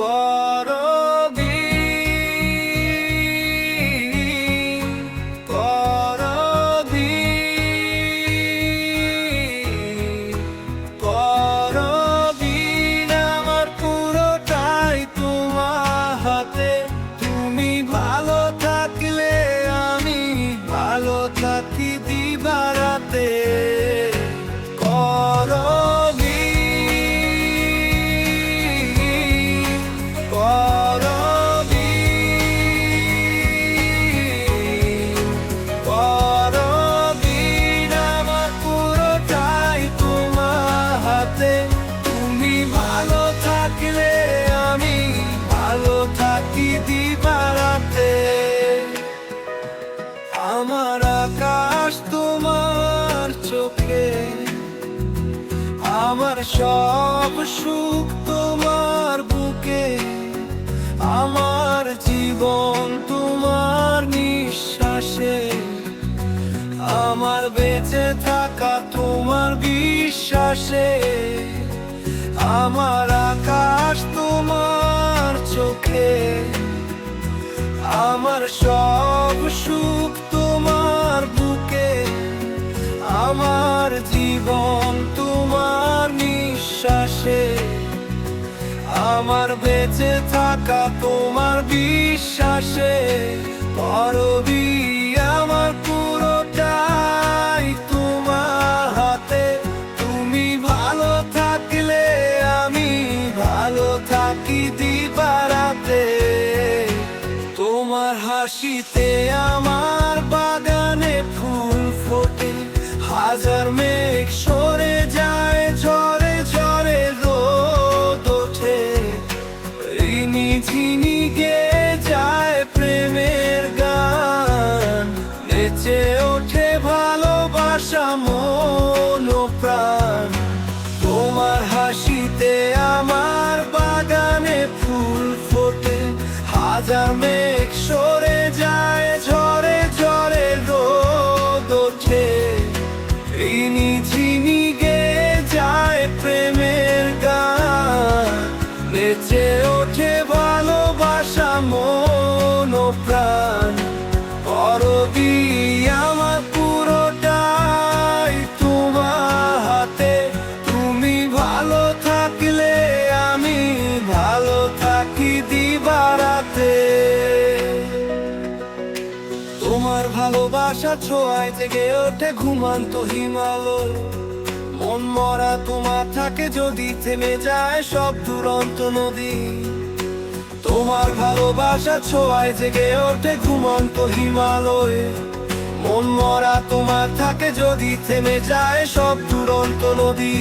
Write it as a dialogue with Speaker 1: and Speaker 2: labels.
Speaker 1: ball. আমার আকাশ তোমার চোখে, আমার সব সুখ তোমার বুকে, আমার জীবন তোমার নিঃশ্বাসে, আমার বেঁচে থাকা তোমার বিশ্বাসে, আমার আকাশ তোমার চোখে, আমার সব আমার বেঁচে থাকা তোমার বিশ্বাসে করবি আমার পুরোটাই তোমার হাতে। তুমি ভালো থাকলে, আমি ভালো থাকি দিবারাতে। তোমার হাসিতে আমার তোমার ভালোবাসা ছোঁয়ায় জেগে ওঠে ঘুমান্ত হিমালয়। মন মরা তোমার থাকে যদি থেমে যায় সব দুরন্ত নদী। তোমার ভালোবাসা ছোঁয়ায় জেগে ওঠে ঘুমন্ত হিমালয়। মন মরা তোমার থাকে যদি থেমে যায় সব দুরন্ত নদী।